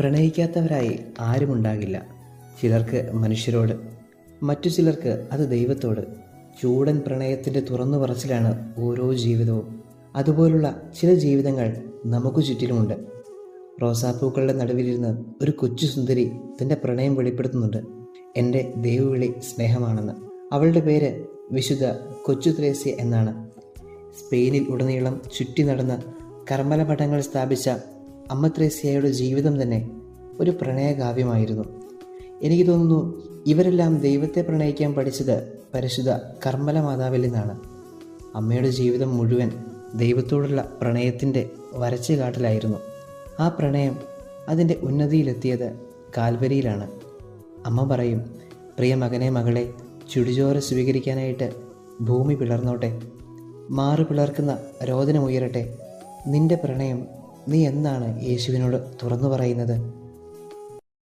പ്രണയിക്കാത്തവരായി ആരുമുണ്ടാകില്ല ചിലർക്ക് മനുഷ്യരോട് മറ്റു ചിലർക്ക് അത് ദൈവത്തോട്. ചൂടൻ പ്രണയത്തിന്റെ തുറന്നു പറച്ചിലാണ് ഓരോ ജീവിതവും. അതുപോലുള്ള ചില ജീവിതങ്ങൾ നമുക്ക് ചുറ്റിലുമുണ്ട്. റോസാപ്പൂക്കളുടെ നടുവിലിരുന്ന് ഒരു കൊച്ചു സുന്ദരി തന്റെ പ്രണയം വെളിപ്പെടുത്തുന്നുണ്ട്. എന്റെ ദൈവവിളി സ്നേഹമാണെന്ന്. അവളുടെ പേര് വിശുദ്ധ കൊച്ചു ത്രേസ്യ എന്നാണ്. സ്പെയിനിൽ ഉടനീളം ചുറ്റി നടന്ന കർമ്മല മഠങ്ങൾ സ്ഥാപിച്ച അമ്മ ത്രേസ്യയുടെ ജീവിതം തന്നെ ഒരു പ്രണയകാവ്യമായിരുന്നു. എനിക്ക് തോന്നുന്നു ഇവരെല്ലാം ദൈവത്തെ പ്രണയിക്കാൻ പഠിച്ചത് പരിശുദ്ധ കർമ്മല മാതാവിൽ നിന്നാണ്. അമ്മയുടെ ജീവിതം മുഴുവൻ ദൈവത്തോടുള്ള പ്രണയത്തിന്റെ വരച്ചു കാട്ടിലായിരുന്നു ആ പ്രണയം അതിന്റെ ഉന്നതിയിലെത്തിയത് കാൽവരിയിലാണ്. അമ്മ പറയും പ്രിയ മകനെ മകളെ ചുടിചോര സ്വീകരിക്കാനായിട്ട് ഭൂമി പിളർന്നോട്ടെ. മാറു പിളർക്കുന്ന രോദനമുയരട്ടെ നിന്റെ പ്രണയം നീ എന്നാണ് യേശുവിനോട് തുറന്നു പറയുന്നത്?